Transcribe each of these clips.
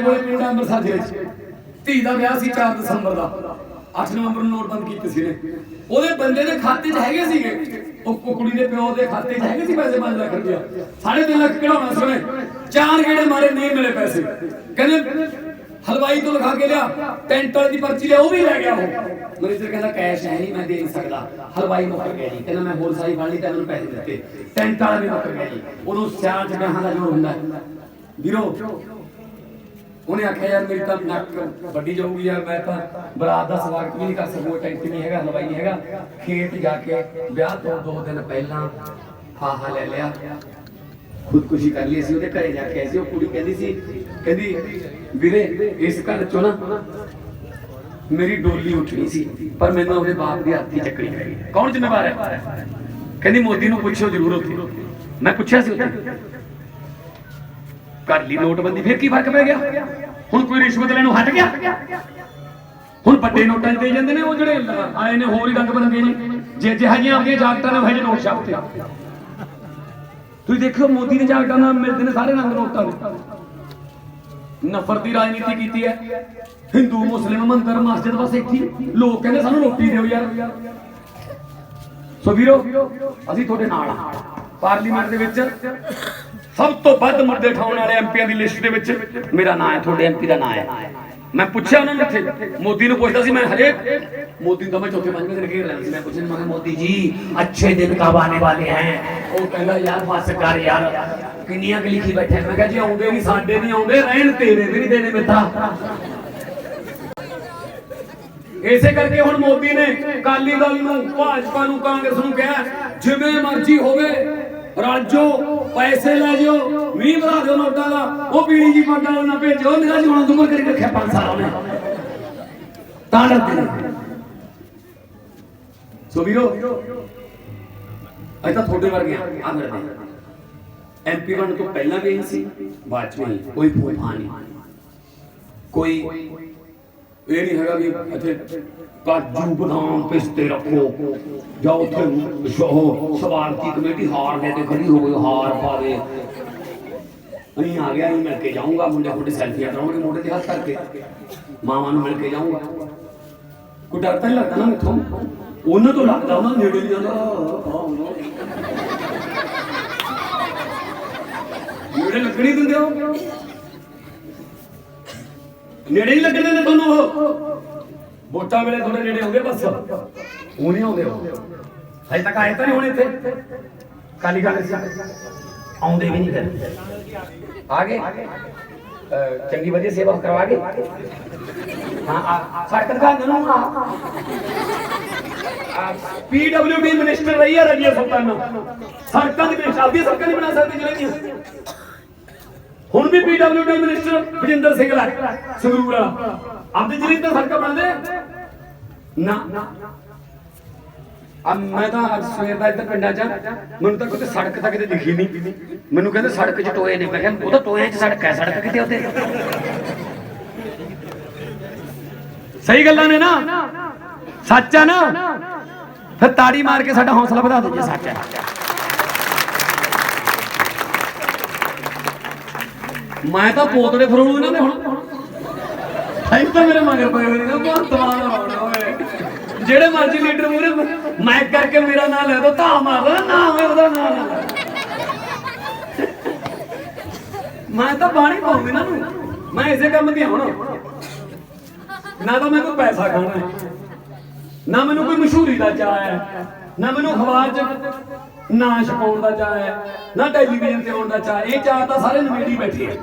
ਬਰਨਾਲੇ ਕੋਲੇ ਪਿੰਡ ਅੰਮ੍ਰਿਤਸਰ ਜ਼ਿਲ੍ਹੇ 'ਚ ਧੀ ਦਾ ਵਿਆਹ ਸੀ 4 ਦਸੰਬਰ ਦਾ। 8 ਨਵੰਬਰ ਨੂੰ ਨੋਟਬੰਦ ਕੀਤੇ ਸੀ ਨੇ ਉਹਦੇ ਬੰਦੇ ਦੇ ਖਾਤੇ 'ਚ ਹੈਗੇ ਸੀਗੇ। ਉਹ ਕੁੜੀ ਦੇ ਪਿਓ ਦੇ ਖਾਤੇ 'ਚ ਹੈਗੇ ਸੀ ਪੈਸੇ 5 ਲੱਖ ਰੁਪਇਆ। ਸਾਢੇ ਤਿੰਨ ਲੱਖ ਕਢਾਉਣਾ ਸੀ ਉਹਨੇ? ਚਾਰ ਗੇੜੇ ਮਾਰੇ, ਨਹੀਂ ਮਿਲੇ ਪੈਸੇ। ਕਹਿੰਦੇ ਹਲਵਾਈ ਤੋਂ ਲਿਖਾ ਕੇ ਲਿਆ, ਟੈਂਟ ਵਾਲੀ ਦੀ ਪਰਚੀ ਲਿਆ, ਉਹ ਵੀ ਲੈ ਗਿਆ ਉਹ। ਮੈਨੇਜਰ ਕਹਿੰਦਾ, ਕੈਸ਼ ਹੈ ਨਹੀਂ, ਮੈਂ ਦੇ ਨਹੀਂ ਸਕਦਾ। ਹਲਵਾਈ ਮੁੱਕਰ ਗਿਆ ਜੀ। ਕਹਿੰਦਾ, ਮੈਂ ਹੋਰ ਸਾਈ ਫੜ ਤਾਂ ਮੈਨੂੰ ਪੈਸੇ ਦਿੱਤੇ। ਟੈਂਟ ਵਾਲਾ ਵੀ ਮੁੱਕਰ ਗਿਆ ਜੀ। ਉਹਨੂੰ ਸਿਆਲ ਚ ਵਿਆਹਾਂ ਦਾ ਜੋਰ ਹੁੰਦਾ। ਵੀਰੋ ਉਹਨੇ ਆਖਿਆ, ਯਾਰ, ਮੇਰੀ ਤਾਂ ਨੱਕ ਵੱਡੀ ਜਾਊਗੀ ਯਾਰ, ਮੈਂ ਤਾਂ ਬਰਾਤ ਦਾ ਸਵਾਗਤ ਵੀ ਨਹੀਂ ਕਰ ਸਕੂਗਾ ਟੈਂਟ ਨਹੀਂ ਹੈਗਾ, ਹਲਵਾਈ ਨਹੀਂ ਹੈਗਾ। ਖੇਤ ਜਾ ਕੇ ਵਿਆਹ ਤੋਂ ਦੋ ਦਿਨ ਪਹਿਲਾਂ ਫਾਹਾ ਲੈ ਲਿਆ। ਖੁਦਕੁਸ਼ੀ ਕਰ ਲਈ ਸੀ, ਉਹਦੇ ਘਰੇ ਜਾ ਕੇ ਆਏ ਉਹ ਕੁੜੀ ਕਹਿੰਦੀ ਸੀ, ਕਹਿੰਦੀ, ਵੀਰੇ, ਇਸ ਘਰ ਚੋਂ ਨਾ ਮੇਰੀ ਡੋਲੀ ਉੱਠਣੀ ਸੀ, ਪਰ ਮੈਨੂੰ ਉਹਦੇ ਬਾਪ ਦੀ ਹੱਥੀ ਚੱਕਣੀ ਪਈ ਕੌਣ ਜ਼ਿੰਮੇਵਾਰ ਹੈ? ਕਹਿੰਦੀ, ਮੋਦੀ ਨੂੰ ਪੁੱਛੋ ਜ਼ਰੂਰ ਉੱਥੇ। ਮੈਂ ਪੁੱਛਿਆ ਸੀ ਉੱਥੇ। ਕਰ ਲਈ ਨੋਟਬੰਦੀ ਫਿਰ ਕੀ ਫ਼ਰਕ ਪੈ ਗਿਆ? ਹੁਣ ਕੋਈ ਰਿਸ਼ਵਤ ਲੈਣੋਂ ਹਟ ਗਿਆ? ਹੁਣ ਵੱਡੇ ਨੋਟਾਂ ਦੇ ਜਾਂਦੇ ਨੇ ਉਹ ਜਿਹੜੇ ਆਏ ਨੇ ਹੋਰ ਹੀ ਰੰਗ ਬਰੰਗੇ ਨੇ। ਜੇ ਜਿਹੇ ਜਿਹੀਆਂ ਆਪਣੀਆਂ ਜਾਗਟਾਂ ਨੇ ਉਹ ਜਿਹੇ ਨੋਟ ਛਾਪਤੇ। ਤੁਸੀਂ ਦੇਖਿਓ ਮੋਦੀ ਨੇ ਜਾਗਟਾਂ ਨਾਲ ਮਿਲਦੇ ਨੇ ਸਾਰੇ ਰੰਗ ਨੋਟਾਂ ਦੇ। ਨਫ਼ਰਤ ਦੀ ਰਾਜਨੀਤੀ ਕੀਤੀ ਹੈ। ਹਿੰਦੂ, ਮੁਸਲਿਮ, ਮੰਦਰ, ਮਸਜਿਦ, ਬਸ ਇੱਥੇ ਹੀ। ਲੋਕ ਕਹਿੰਦੇ ਸਾਨੂੰ ਰੋਟੀ ਦਿਓ ਯਾਰ। ਸੋ ਵੀਰੋ, ਅਸੀਂ ਤੁਹਾਡੇ ਨਾਲ ਆ ਪਾਰਲੀਮੈਂਟ ਦੇ ਵਿੱਚ ਸਭ ਤੋਂ ਵੱਧ ਮੁੱਦੇ ਠਾਉਣ ਵਾਲੇ ਐਮਪੀਆਂ ਦੀ ਲਿਸਟ ਦੇ ਵਿੱਚ ਮੇਰਾ ਨਾਮ ਹੈ, ਤੁਹਾਡੇ ਐਮਪੀ ਦਾ ਨਾਮ ਹੈ। ਮੈਂ ਪੁੱਛਿਆ ਉਹਨਾਂ ਨੂੰ ਇੱਥੇ, ਮੋਦੀ ਨੂੰ ਪੁੱਛਦਾ ਸੀ ਮੈਂ ਹਰੇਕ ਮੋਦੀ ਦਾ ਮੈਂ ਚੌਥੇ ਪੰਜਵੇਂ ਦਿਨ ਘੇਰ ਲਿਆ ਮੈਂ ਪੁੱਛਿਆ, ਮੈਂ ਮੋਦੀ ਜੀ, ਅੱਛੇ ਦਿਨ ਕਬ ਆਨੇ ਵਾਲੇ ਹੈ? ਉਹ ਕਹਿੰਦਾ, ਯਾਰ, ਬਸ ਕਰ ਯਾਰ, ਕਿੰਨੀਆਂ ਕਿ ਲਿਖੀ ਬੈਠੇ ਮੈਂ ਕਿਹਾ, ਜੀ ਆਉਂਦੇ ਨਹੀਂ, ਸਾਡੇ ਨਹੀਂ ਆਉਂਦੇ, ਰਹਿਣ ਤੇਰੇ ਵੀ ਨਹੀਂ ਦੇਣੇ ਮਿੱਠਾ ਇਸੇ ਕਰਕੇ ਹੁਣ ਮੋਦੀ ਨੇ ਕਾਲੀ ਦਲ ਨੂੰ, ਭਾਜਪਾ ਨੂੰ, ਕਾਂਗਰਸ ਨੂੰ ਕਿਹਾ, ਜਿਵੇਂ ਮਰਜ਼ੀ ਹੋਵੇ ਰਲ ਜਾਓ, ਪੈਸੇ ਲੈ ਜਿਓ, ਮੀਂਹ ਬਣਾ ਦਿਓ ਨੋਟਾਂ ਦਾ, ਉਹ ਪੀਲੀ ਜੀ ਪੱਗਾਂ ਉਹਨਾਂ ਭੇਜੋ ਮੇਰਾ ਜੀ ਹੁਣ ਦੁਮਰ ਕਰੀ ਰੱਖਿਆ ਪੰਜ ਸਾਲ ਉਹਨੇ। ਤਾਂ ਡਰਦੇ ਨੇ ਸੋ ਵੀਰੋ ਅੱਜ ਤਾਂ ਤੁਹਾਡੇ ਵਰਗੇ ਆ ਮੇਰੇ ਐਮਪੀ ਬਣ ਤੋਂ ਪਹਿਲਾਂ ਵੀ ਇਹੀ ਸੀ, ਬਾਅਦ ਚ ਕੋਈ ਫੂਫਾ ਨਹੀਂ। ਕੋਈ ਇਹ ਨਹੀਂ ਹੈਗਾ ਵੀ ਇੱਥੇ ਕਾਜੂ ਬਦਾਮ ਪਿਸਤੇ ਰੱਖੋ। ਜਾਂ ਉੱਥੇ ਸ਼ੋ ਸਵਾਲਤੀ ਕਮੇਟੀ ਹਾਰ ਲੈ ਕੇ ਖੜੀ ਹੋ ਗਈ ਹਾਰ ਪਾਵੇ। ਨਹੀਂ ਆ ਗਿਆ ਨਹੀਂ ਕੇ ਜਾਊਂਗਾ, ਮੁੰਡੇ ਮੁੰਡੇ ਸੈਲਫੀਆਂ ਕਰਾਉਣਗੇ ਮੋਢੇ ਤੇ ਹੱਥ ਕਰਕੇ। ਮਾਵਾਂ ਨੂੰ ਮਿਲ ਕੇ ਜਾਊਂਗਾ। ਕੋਈ ਡਰ ਤਾਂ ਲੱਗਦਾ ਨਾ ਮੈਥੋਂ? ਉਹਨਾਂ ਤੋਂ ਲੱਗਦਾ ਉਹਨਾਂ ਨੇੜੇ ਨਹੀਂ ਜਾਂਦਾ। ਨੇੜੇ ਲੱਗਣੀ ਦਿੰਦੇ ਹੋ? ਨੇੜੇ ਹੀ ਲੱਗਣੇ ਨੇ ਤੁਹਾਨੂੰ ਉਹ। ਵੋਟਾਂ ਵੇਲੇ ਤੁਹਾਡੇ ਨੇੜੇ ਆਉਂਦੇ ਬਸ। ਉਹ ਨਹੀਂ ਆਉਂਦੇ ਉਹ। ਹਜੇ ਤੱਕ ਆਏ ਤਾਂ ਨਹੀਂ ਹੁਣ ਇੱਥੇ। ਕਾਲੀ ਗੱਲ ਸੀ। ਆਉਂਦੇ ਵੀ ਨਹੀਂ ਕਰ ਆ ਗਏ। ਚੰਗੀ ਵਧੀਆ ਸੇਵਾ ਕਰਵਾ ਗਏ। ਹਾਂ, ਆ ਸੜਕ ਦਿਖਾ ਦਿਓ ਨਾ ਪੀਡਬਲਯੂਡੀ ਮਿਨਿਸਟਰ ਰਹੀ ਹੈ ਰਜੀਆ ਸੁਲਤਾਨਾ। ਸੜਕਾਂ ਦੀ ਮਿਨਿਸਟਰ ਆਪਦੀਆਂ ਨਹੀਂ ਬਣਾ ਸਕਦੇ ਜ਼ਿਲ੍ਹੇ ਦੀਆਂ। ਹੁਣ ਵੀ PWD minister Bajinder Singla Sangrur ਵਾਲਾ। ਆਪਦੇ ਜ਼ਿਲ੍ਹੇ ਦੀਆਂ ਸੜਕਾਂ ਬਣਾਉਂਦੇ ਨਾ ਆ ਮੈਂ ਤਾਂ ਅੱਜ ਸਵੇਰ ਦਾ ਇੱਧਰ ਪਿੰਡਾਂ 'ਚ ਮੈਨੂੰ ਤਾਂ ਕੋਈ ਸੜਕ ਤਾਂ ਕਿਤੇ ਦਿਖੀ ਨਹੀਂ ਮੈਨੂੰ ਕਹਿੰਦੇ ਸੜਕ 'ਚ ਟੋਏ ਨੇ। ਮੈਂ ਕਿਹਾ, ਉਹ ਤਾਂ ਟੋਇਆਂ 'ਚ ਸੜਕ ਹੈ। ਸੜਕ ਕਿਤੇ ਉੱਤੇ ਸਹੀ ਗੱਲਾਂ ਨੇ ਨਾ। ਸੱਚ ਆ ਨਾ। ਫਿਰ ਤਾੜੀ ਮਾਰ ਕੇ ਸਾਡਾ ਹੌਸਲਾ ਵਧਾ ਦੋ ਜੇ ਸੱਚ ਹੈ ਮੈਂ ਤਾਂ ਪੋਤੜੇ ਫਰੋਲੂ ਇਹਨਾਂ ਦੇ ਹੁਣ। ਐਂ ਤਾਂ ਮੇਰੇ ਮਗਰ ਪਏ ਹੋਏ ਨੇ ਬਹੁਤ ਤਮਾਮ ਹੋਣਾ ਓਏ। ਜਿਹੜੇ ਮਰਜ਼ੀ ਲੀਡਰ ਮੂਰੇ ਮੈਂ ਕਰਕੇ ਮੇਰਾ ਨਾਂ ਲੈ ਦੋ ਤਾਂ ਮਾਰਦਾ ਨਾ ਮੈਂ ਉਹਦਾ ਨਾਂ ਮੈਂ ਤਾਂ ਬਾਣੀ ਪਾਉਂਦੀ ਨਾ ਨੂੰ ਮੈਂ ਇਸੇ ਕੰਮ ਦੀ ਹੁਣ। ਨਾ ਤਾਂ ਮੈਂ ਕੋਈ ਪੈਸਾ ਖਾਣਾ ਨਾ ਮੈਨੂੰ ਕੋਈ ਮਸ਼ਹੂਰੀ ਦਾ ਚਾਹ ਹੈ। ਨਾ ਮੈਨੂੰ ਅਖਬਾਰ 'ਚ ਨਾਂ ਛਪਾਉਣ ਦਾ ਚਾਹ ਹੈ, ਨਾ ਟੈਲੀਵਿਜ਼ਨ ਤੇ ਆਉਣ ਦਾ ਚਾਹ ਇਹ ਚਾਹ ਤਾਂ ਸਾਰੇ ਨਵੇੜੀ ਬੈਠੇ ਆ।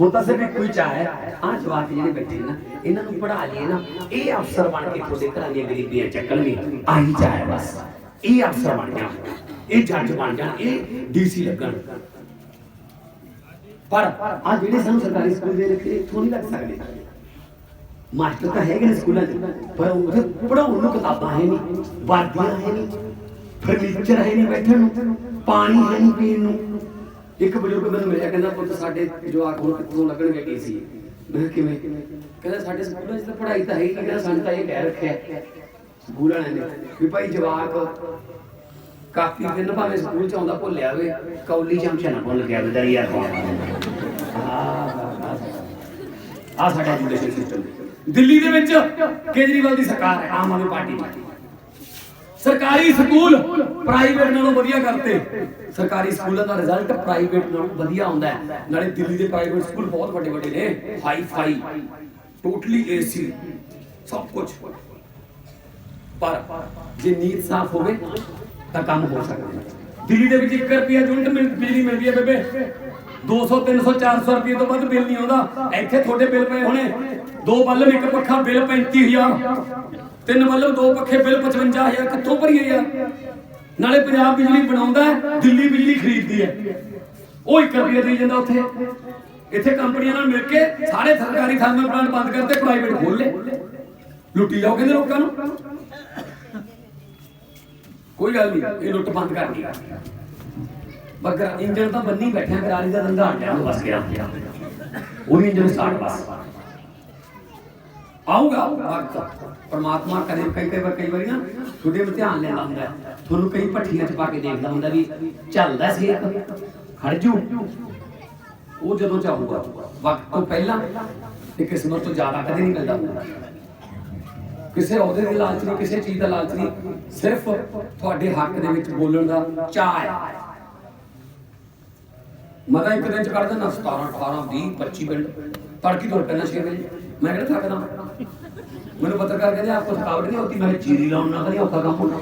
ਹੁਣ ਤਾਂ ਸਿਰਫ ਇੱਕੋ ਹੀ ਚਾਹ ਹੈ, ਆਹ ਜਵਾਕ ਜਿਹੜੇ ਬੈਠੇ ਨਾ ਇਹਨਾਂ ਨੂੰ ਪੜ੍ਹਾ ਲਈਏ ਨਾ, ਇਹ ਅਫਸਰ ਬਣ ਕੇ ਤੁਹਾਡੇ ਘਰਾਂ ਦੀਆਂ ਗਰੀਬੀਆਂ ਚੱਕਣਗੇ। ਆਹੀ ਚਾਹ ਹੈ ਬਸ। ਇਹ ਅਫਸਰ ਬਣ ਜਾਣ, ਇਹ ਜੱਜ ਬਣ ਜਾਣ, ਇਹ ਡੀਸੀ ਲੱਗਣ। ਪਰ ਆ ਜਿਹੜੇ ਸਾਨੂੰ ਸਰਕਾਰੀ ਸਕੂਲ ਦੇ ਰੱਖੇ ਇੱਥੋਂ ਨਹੀਂ ਲੱਗ ਸਕਦੇ। ਮਾਸਟਰ ਤਾਂ ਹੈਗੇ ਨੇ ਸਕੂਲਾਂ 'ਚ, ਪਰ ਉਹਦੇ ਪੜਾਉਣ ਨੂੰ ਕਿਤਾਬਾਂ ਹੈ ਨਹੀਂ, ਵਰਦੀਆਂ ਹੈ ਨਹੀਂ। ਫਰਨੀਚਰ ਹੈ ਨਹੀਂ ਬੈਠਣ ਨੂੰ, ਪਾਣੀ ਹੈ ਨਹੀਂ ਪੀਣ ਨੂੰ। ਇੱਕ ਬਜ਼ੁਰਗ ਮੈਨੂੰ ਮਿਲਿਆ, ਕਹਿੰਦਾ, ਪੁੱਤ, ਸਾਡੇ ਜਵਾਕ ਹੁਣ ਕਿੱਥੋਂ ਲੱਗਣਗੇ ਡੀਸੀ ਮੈਂ ਕਿਵੇਂ? ਕਹਿੰਦਾ, ਸਾਡੇ ਸਕੂਲਾਂ 'ਚ ਤਾਂ ਪੜ੍ਹਾਈ ਤਾਂ ਹੈ ਹੀ ਨਹੀਂ, ਕਹਿੰਦਾ, ਸਾਨੂੰ ਤਾਂ ਇਹ ਕਹਿ ਰੱਖਿਆ ਹੈ, ਸਕੂਲ ਨੇ ਵੀ ਭਾਈ ਜਵਾਕ ਕਾਪੀ ਦਿਨ ਭਾਵੇਂ ਸਕੂਲ 'ਚ ਆਉਂਦਾ ਭੁੱਲਿਆ ਹੋਵੇ ਕੌਲੀ ਚਮਚਾ ਨਾ ਭੁੱਲ ਗਿਆ ਦਰਿਆ ਤੋਂ ਆ? ਸਾਡਾ ਐਜੂਕੇਸ਼ਨ ਸਿਸਟਮ ਦਿੱਲੀ ਦੇ ਵਿੱਚ ਕੇਜਰੀਵਾਲ ਦੀ ਸਰਕਾਰ ਹੈ, ਆਮ ਆਦਮੀ ਪਾਰਟੀ ਦੀ। ਸਰਕਾਰੀ ਸਕੂਲ ਪ੍ਰਾਈਵੇਟ ਨਾਲੋਂ ਵਧੀਆ ਕਰਤੇ। ਸਰਕਾਰੀ ਸਕੂਲਾਂ ਦਾ ਰਿਜ਼ਲਟ ਪ੍ਰਾਈਵੇਟ ਨਾਲੋਂ ਵਧੀਆ ਆਉਂਦਾ ਹੈ। ਨਾਲੇ ਦਿੱਲੀ ਦੇ ਪ੍ਰਾਈਵੇਟ ਸਕੂਲ ਬਹੁਤ ਵੱਡੇ ਵੱਡੇ ਨੇ। ਹਾਈ ਫਾਈ ਟੋਟਲੀ ਏਸੀ ਸਭ ਕੁਝ। ਪਰ ਜੇ ਨੀਤ ਸਾਫ਼ ਹੋਵੇ ਤਾਂ ਕੰਮ ਹੋ ਸਕਦਾ ਦਿੱਲੀ ਦੇ ਵਿੱਚ 1 ਰੁਪਿਆ ਯੂਨਿਟ ਬਿਜਲੀ ਮਿਲਦੀ ਹੈ ਬੇਬੇ। 200 300 400 ਰੁਪਏ ਤੋਂ ਵੱਧ ਬਿੱਲ ਨਹੀਂ ਆਉਂਦਾ। ਇੱਥੇ ਤੁਹਾਡੇ ਬਿੱਲ ਪਏ ਹੋਣੇ। ਦੋ ਬੱਲਬ ਇੱਕ ਪੱਖਾ ਬਿੱਲ 35000 ਤਿੰਨ ਬੱਲਬ ਦੋ ਪੱਖੇ ਬਿੱਲ 55000 ਕਿੱਥੋਂ ਭਰੀਏ ਯਾਰ? ਨਾਲੇ ਪੰਜਾਬ ਬਿਜਲੀ ਬਣਾਉਂਦਾ ਦਿੱਲੀ ਬਿਜਲੀ ਖਰੀਦਦੀ ਹੈ। ਉਹ 1 ਰੁਪਿਆ ਦੇ ਜਾਂਦਾ ਉੱਥੇ। ਇੱਥੇ ਕੰਪਨੀਆਂ ਨਾਲ ਮਿਲ ਕੇ ਸਾਰੇ ਸਰਕਾਰੀ ਥਰਮਲ ਪਲਾਂਟ ਬੰਦ ਕਰਤੇ ਪ੍ਰਾਈਵੇਟ ਖੋਲ ਲਏ। ਲੁੱਟੀ ਜਾਓ ਕਹਿੰਦੇ ਲੋਕਾਂ ਨੂੰ। ਕੋਈ ਗੱਲ ਨਹੀਂ, ਇਹ ਲੁੱਟ ਬੰਦ ਕਰ ਦੀ ਬਗਰ ਤਾਂ ਬੰਨੀ ਬੈਠਿਆ ਕਰਾਰੀ ਦਾ ਦੰਦਾ ਹਟਿਆ ਉਹ ਬਸ ਗਿਆ। ਉਹਦੀ ਇੰਜਨ ਸਟਾਰਟ ਬਸ। ਆਊਗਾ, ਵਕਤ। ਪਰਮਾਤਮਾ ਕਦੇ ਕਈ ਕਈ ਵਾਰ ਕਈ ਵਾਰੀ ਨਾ ਤੁਹਾਡੇ ਇਮਤਿਹਾਨ ਲੈਂਦਾ ਹੁੰਦਾ ਤੁਹਾਨੂੰ ਕਈ ਭੱਠੀਆਂ ਚ ਪਾ ਕੇ ਦੇਖਦਾ ਹੁੰਦਾ ਵੀ ਚੱਲਦਾ ਸੀ ਖੜ ਜੂ। ਉਹ ਜਦੋਂ ਚਾਹੂਗਾ ਵਕਤ ਤੋਂ ਪਹਿਲਾਂ ਤੇ ਕਿਸਮਤ ਤੋਂ ਜ਼ਿਆਦਾ ਕਦੇ ਨਹੀਂ ਮਿਲਦਾ। ਹੁੰਦਾ ਕਿਸੇ ਅਹੁਦੇ ਦੀ ਲਾਲਚ ਨਹੀਂ, ਕਿਸੇ ਚੀਜ਼ ਦਾ ਲਾਲਚ ਨਹੀਂ। ਸਿਰਫ ਤੁਹਾਡੇ ਹੱਕ ਦੇ ਵਿੱਚ ਬੋਲਣ ਦਾ ਚਾਹ ਹੈ। ਮੈਂ ਤਾਂ ਇੱਕ ਦਿਨ ਚ ਕੱਢ ਦਿੰਦਾ 17 18 20 25 ਮਿੰਟ ਤੜਕੀ ਤੁਰ ਪੈਣਾ 6 ਵਜੇ। ਮੈਂ ਕਿਹੜਾ ਥੱਕਦਾ? ਮੈਨੂੰ ਪੱਤਰਕਾਰ ਕਹਿੰਦੇ ਆਪਕੋ ਥਕਾਵਟ ਨਹੀਂ ਹੋਤੀ ਮੈਂ ਕਿਹਾ, ਲਾਉਣ ਨਾਲ ਤਾਂ ਔਖਾ ਕੰਮ ਹੋਣਾ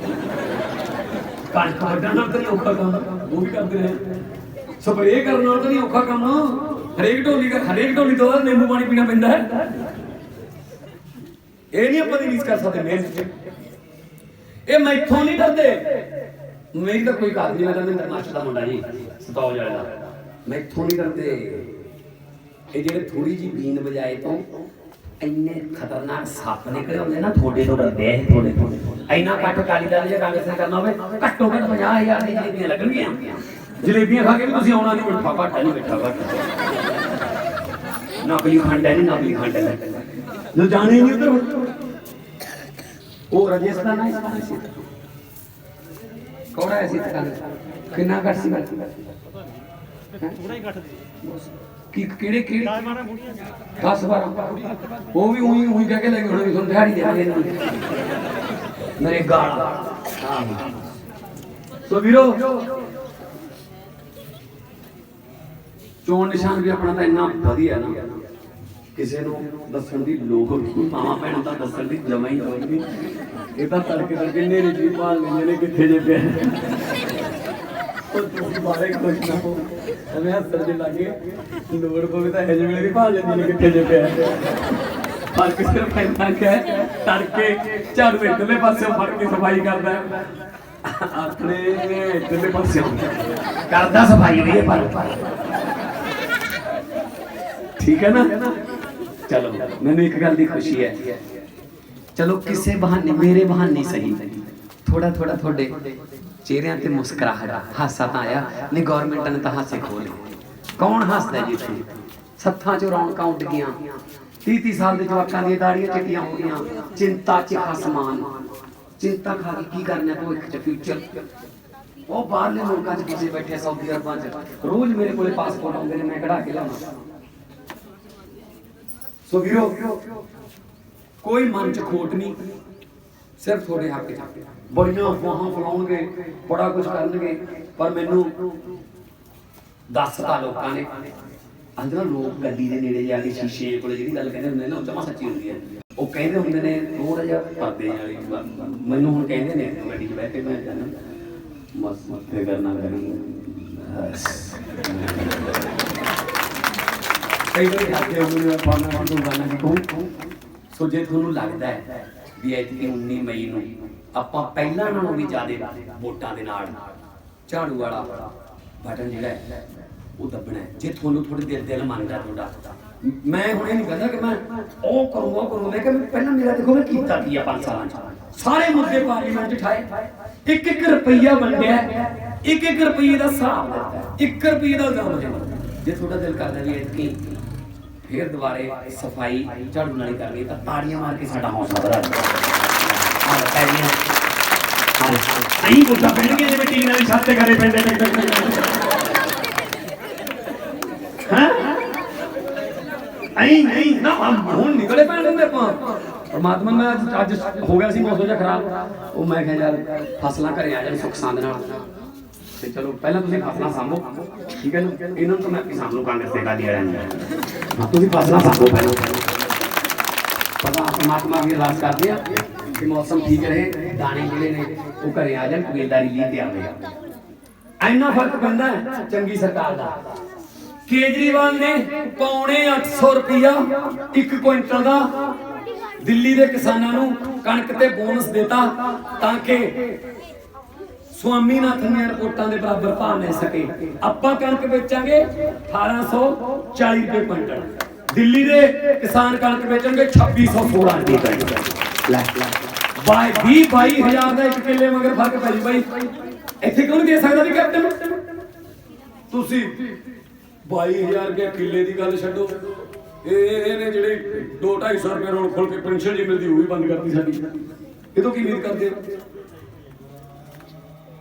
ਕਣਕ ਵੱਢਣ ਨਾਲ ਤਾਂ ਔਖਾ ਕੰਮ। ਉਹ ਵੀ ਕਰਦੇ ਰਹੇ। ਸਪਰੇਅ ਕਰਨ ਨਾਲ ਤਾਂ ਨਹੀਂ ਔਖਾ ਕੰਮ। ਹਰੇਕ ਢੋਲੀ ਦਾ ਹਰੇਕ ਢੋਲੀ ਤੋਂ ਬਾਅਦ ਨਿੰਬੂ ਪਾਣੀ ਪੀਣਾ ਪੈਂਦਾ ਹੈ। ਇਹ ਨਹੀਂ ਆਪਾਂ ਰਿਲੀਜ਼ ਕਰ ਸਕਦੇ ਮਿਹਨਤ ਇਹ ਮੈਥੋਂ ਨਹੀਂ ਡਰਦੇ। ਮੇਰੀ ਤਾਂ ਕੋਈ ਕਾਰਨ ਨਹੀਂ ਮੈਂ ਤਾਂ ਮਹਿੰਦਰ ਮਾਸਟਰ ਮੁੰਡਾ ਜੀ ਸਤੌਜ ਵਾਲੇ ਦਾ ਮੈਥੋਂ ਨਹੀਂ ਇਹ ਜਿਹੜੇ ਥੋੜੀ ਜੀ ਬੀਨ ਵਜਾਏ ਤੋਂ ਇੰਨੇ ਖਤਰਨਾਕ ਸੱਪ ਨਿਕਲੇ ਹੁੰਦੇ ਨਾ ਥੋੜੇ ਤੋਂ ਡਰਦੇ ਇਹ ਥੋੜੇ ਤੋਂ ਇੰਨਾ ਕੱਟ ਕਾਲੀ ਦਾ ਜੇ ਕਾਂਗਰਸ ਨੇ ਕਰਨਾ ਹੋਵੇ, ਘੱਟੋ ਘੱਟ 50000 ਦੀ ਜਲੇਬੀਆਂ ਲੱਗਣਗੀਆਂ। ਜਲੇਬੀਆਂ ਖਾ ਕੇ ਵੀ ਤੁਸੀਂ ਆਉਣਾ ਨਹੀਂ ਮਿੱਠਾ ਘੱਟ ਨਹੀਂ, ਮਿੱਠਾ ਘੱਟ ਨਕਲੀ ਖੰਡ ਹੈ ਨਹੀਂ, ਨਕਲੀ ਖੰਡ ਹੈ। ਜੋ ਜਾਣੇ ਨਹੀਂ ਉਧਰ ਉਹ ਰਾਜਸਥਾਨ ਹੈ ਕੌੜਾ ਹੈ ਸੀ ਕਿੰਨਾ ਘੱਟ ਸੀ ਥੋੜਾ ਹੀ ਘੱਟ ਦੇ ਕੀ ਕਿਹੜੇ ਕਿਹੜੇ ਚਾਹ ਮਾਰਾ ਬੁੜੀਆਂ 10 12 ਉਹ ਵੀ ਉਹੀ ਉਹੀ ਕਹਿ ਕੇ ਲੈ ਕੇ ਹੁਣ ਵੀ ਤੁਹਾਨੂੰ ਦਿਹਾੜੀ ਦੇਵਾਂਗੇ ਇਹਨਾਂ ਨੂੰ। ਮੇਰੇ ਗਾਲ। ਹਾਂ। ਸੋ ਵੀਰੋ ਚੋਣ ਨਿਸ਼ਾਨ ਵੀ ਆਪਣਾ ਤਾਂ ਇੰਨਾ ਵਧੀਆ ਨਾ ਕਿਸੇ ਨੂੰ ਦੱਸਣ ਦੀ ਲੋੜ ਨਹੀਂ। ਮਾਵਾ ਭੈਣ ਤਾਂ ਦੱਸਣ ਦੀ ਜਮਾ ਹੀ ਲੋੜ ਨਹੀਂ। ਇਹ ਤਾਂ ਤੜਕੇ ਤੜਕੇ ਨੇਰੇ ਜੀ ਭਾਲ ਲੈਂਦੇ ਨੇ ਕਿੱਥੇ ਜੇ ਪਿਆ। ਉਹ ਤੁਸੀਂ ਬਾਰੇ ਕੁਝ ਨਾ ਹੋ ਐਵੇਂ ਹੱਸਣ ਦੇ ਲੱਗੇ ਲੋੜ ਪਵੇ ਤਾਂ ਇਹ ਵੇਲੇ ਵੀ ਭਾਲ ਲੈਂਦੀ ਨੇ ਕਿੱਥੇ ਜੇ ਪਿਆ। ਪਰ ਕਿਸੇ ਪੈਂਦਾ ਕਿ ਤੜਕੇ ਝਾੜੂ ਇੱਧਰਲੇ ਪਾਸੇ ਫੜ ਕੇ ਸਫ਼ਾਈ ਕਰਦਾ। ਆਪਣੇ ਇੱਧਰਲੇ ਪਾਸੇ ਕਰਦਾ ਸਫ਼ਾਈ ਵੀ ਪਰ ਠੀਕ ਹੈ ਨਾ? ਚਲੋ, ਮੈਨੂੰ ਇੱਕ ਗੱਲ ਦੀ ਖੁਸ਼ੀ ਹੈ। ਚਲੋ, ਕਿਸੇ ਬਹਾਨੇ, ਮੇਰੇ ਬਹਾਨੇ ਸਹੀ। ਥੋੜਾ ਥੋੜਾ ਤੁਹਾਡੇ ਚਿਹਰਿਆਂ ਤੇ ਮੁਸਕਰਾਹਟ, ਹਾਸਾ ਤਾਂ ਆਇਆ, ਨਹੀਂ ਗਵਰਨਮੈਂਟ ਨੇ ਤਾਂ ਹਾਸੇ ਖੋਲੇ ਕੌਣ ਹੱਸਦਾ ਜੀ ਇੱਥੇ? ਸੱਥਾਂ ਚ ਰੌਣਕਾਂ ਉੱਡ ਗਈਆਂ। 30 30 ਸਾਲ ਦੇ ਜਵਾਕਾਂ ਦੀਆਂ ਦਾੜੀਆਂ ਚਿੱਟੀਆਂ ਹੋ ਗਈਆਂ। ਚਿੰਤਾ ਚ ਹਸਮਾਨ ਚਿੰਤਾ ਖਾ ਕੇ ਕੀ ਕਰਨਾ ਭਵਿੱਖ ਚ ਫਿਊਚਰ ਉਹ ਬਾਹਰਲੇ ਮੁਲਕਾਂ ਚ ਕਿਸੇ ਬੈਠੇ ਸਾਊਦੀ ਅਰਬਾਂ ਚ। ਰੋਜ਼ ਮੇਰੇ ਕੋਲੇ ਪਾਸਪੋਰਟ ਆਉਂਦੇ ਨੇ, ਮੈਂ ਕਢਾ ਕੇ ਲਿਆਉਣਾ ਸੋ ਵੀਰੋ, ਕੋਈ ਮਨ ਚ ਖੋਟ ਨਹੀਂ। ਸਿਰਫ ਤੁਹਾਡੇ ਹੱਕ ਚ ਬੜੀਆਂ ਅਫਵਾਹਾਂ ਫਲਾਉਣਗੇ, ਬੜਾ ਕੁਝ ਕਰਨਗੇ, ਪਰ ਮੈਨੂੰ ਦੱਸਤਾ ਲੋਕਾਂ ਨੇ। ਅੰਦਰ ਲੋਕ ਗੱਡੀ ਦੇ ਨੇੜੇ ਜਾ ਕੇ ਸ਼ੀਸ਼ੇ ਕੋਲੇ ਜਿਹੜੀ ਗੱਲ ਕਹਿੰਦੇ ਹੁੰਦੇ ਨੇ ਉਹ ਜਮਾ ਸੱਚੀ ਹੁੰਦੀ ਹੈ। ਉਹ ਕਹਿੰਦੇ ਹੁੰਦੇ ਨੇ ਥੋੜਾ ਜਿਹਾ ਪਰਦੇ ਵਾਲੀ ਮੈਨੂੰ ਹੁਣ ਕਹਿੰਦੇ ਨੇ ਗੱਡੀ 'ਚ ਬਹਿ ਕੇ ਮੈਂ ਜਾਣਾ ਮਸ ਮੱਥੇ ਕਰਨਾ ਕਰੀ ਕਈ ਵਾਰੀ ਆਖੇ ਉਹਨੂੰ ਮੈਂ ਪਾਣਾ ਪਾਣਾ ਗਾਣਾ ਵੀ ਸੋ ਜੇ ਤੁਹਾਨੂੰ ਲੱਗਦਾ ਹੈ ਵੀ ਐਤਕੀ 19 ਮਈ ਨੂੰ ਆਪਾਂ ਪਹਿਲਾਂ ਨਾਲੋਂ ਵੀ ਜ਼ਿਆਦਾ ਵੋਟਾਂ ਦੇ ਨਾਲ ਝਾੜੂ ਵਾਲਾ ਬਟਨ ਜਿਹੜਾ ਹੈ, ਉਹ ਦੱਬਣਾ ਜੇ ਤੁਹਾਨੂੰ ਥੋੜੀ ਦਿਲ ਦਿਲ ਮੰਨਦਾ ਤੁਹਾਡਾ। ਮੈਂ ਹੁਣ ਇਹ ਨਹੀਂ ਕਹਿੰਦਾ ਕਿ ਮੈਂ ਉਹ ਕਰੂੰ ਉਹ ਕਰੂੰ। ਮੈਂ ਕਿ ਪਹਿਲਾਂ ਮੇਰਾ ਦੇਖੋ ਮੈਂ ਕੀਤਾ ਕੀ ਆ 5 ਸਾਲਾਂ ਚ। ਸਾਰੇ ਮੁੱਦੇ ਪਾਰਲੀਮੈਂਟ 'ਚ ਇੱਕ ਇੱਕ ਰੁਪਈਆ ਵੰਡਿਆ। ਇੱਕ ਇੱਕ ਰੁਪਈਏ ਦਾ ਹਿਸਾਬ ਦਿੱਤਾ। ਇੱਕ ਰੁਪਈਏ ਦਾ ਇਲਜ਼ਾਮ ਹੈ ਜੇ ਤੁਹਾਡਾ ਦਿਲ ਕਰਦਾ ਵੀ ਐਤਕੀ ਫਿਰ ਦੁਬਾਰੇ ਸਫ਼ਾਈ ਝਾੜੂ ਨਾਲੀ ਕਰਨੀ ਤਾਂ ਤਾੜੀਆਂ ਮਾਰ ਕੇ ਸਾਡਾ ਹੌਸਲਾ ਵਧਾ ਦਿਓ। ਆਹ ਤਾੜੀਆਂ ਅਹੀਂ ਬੁੱਢਾ ਪੈਣਗੇ ਜਿਵੇਂ ਟੀਨ ਵਾਲੀ ਛੱਤ ਤੇ ਕਰੇ ਪੈਂਦੇ ਨੇ। ਹਾਂ? ਨਹੀਂ ਨਹੀਂ, ਨਾ, ਹੁਣ ਨਿਕਲੇ ਪੈਣ ਦਿੰਦੇ ਆਪਾਂ। ਪਰਮਾਤਮਾ ਮੈਂ ਅੱਜ ਹੋ ਗਿਆ ਸੀ, ਮੌਸਮ ਜਿਹਾ ਖਰਾਬ। ਉਹ ਮੈਂ ਕਿਹਾ, ਯਾਰ, ਫਸਲਾਂ ਘਰੇ ਆ ਜਾਣ ਸੁੱਖ ਸੰਦ ਨਾਲ। ਤੇ ਚਲੋ, ਪਹਿਲਾਂ ਤੁਸੀਂ ਫਸਲਾਂ ਸਾਂਭੋ, ਠੀਕ ਹੈ ਨਾ? ਇਹਨਾਂ ਨੂੰ ਤਾਂ ਮੈਂ ਕਿਸਾਨ ਨੂੰ ਕਾਂਗਰਸ ਦੇ ਗਾਲੀ ਵਾਲਿਆਂ ਹਾਂ, ਤੁਸੀਂ ਫਸਲਾਂ ਸਾਂਭੋ ਪਹਿਲਾਂ। ਪਤਾ, ਪਰਮਾਤਮਾ ਵੀ ਅਰਦਾਸ ਕਰਦੇ ਆ ਕਿ ਮੌਸਮ ਠੀਕ ਰਹੇ, ਦਾਣੇ ਜਿਹੜੇ ਨੇ, ਉਹ ਘਰੇ ਆ ਜਾਣ ਕਬੀਲਦਾਰੀ ਲਈ ਤੇ ਆਵੇ ਇੰਨਾ ਫ਼ਰਕ ਪੈਂਦਾ ਚੰਗੀ ਸਰਕਾਰ ਦਾ। ਕੇਜਰੀਵਾਲ ਨੇ ਪੌਣੇ 800 ਰੁਪਇਆ ਇੱਕ ਕੁਇੰਟਲ ਦਾ ਦਿੱਲੀ ਦੇ ਕਿਸਾਨਾਂ ਨੂੰ ਕਣਕ ਤੇ ਬੋਨਸ ਦਿੱਤਾ ਤਾਂ ਕਿ ਸਵਾਮੀਨਾਥਨ ਦੀਆਂ ਰਿਪੋਰਟਾਂ ਦੇ ਬਰਾਬਰ ਭਾਅ ਮਿਲ ਸਕੇ। ਆਪਾਂ ਕਣਕ ਵੇਚਾਂਗੇ 1840 ਰੁਪਏ ਕੁਇੰਟਲ। ਦਿੱਲੀ ਦੇ ਕਿਸਾਨ ਕਣਕ ਵੇਚਣਗੇ 2616 ਰੁਪਏ ਕੁਇੰਟਲ। ਲੈ ਬਾਈ 20 22000 ਦਾ ਇੱਕ ਕਿੱਲੇ ਮਗਰ ਫ਼ਰਕ ਪੈ ਜੀ ਬਾਈ। ਇੱਥੇ ਕੌਣ ਦੇ ਸਕਦਾ ਵੀ ਕੈਪਟਨ? ਤੁਸੀਂ। 22000 ਰੁਪਏ ਕਿੱਲੇ ਦੀ ਗੱਲ ਛੱਡੋ। ਇਹ ਇਹ ਨੇ ਜਿਹੜੇ 2 250 ਰੁਪਏ ਰੋਣ ਖੋਲ ਕੇ ਪੈਨਸ਼ਨ ਜੀ ਮਿਲਦੀ, ਉਹ ਵੀ ਬੰਦ ਕਰਤੀ ਸਾਡੀ। ਇਹ ਤੋਂ ਕੀ ਉਮੀਦ ਕਰਦੇ ਹੋ?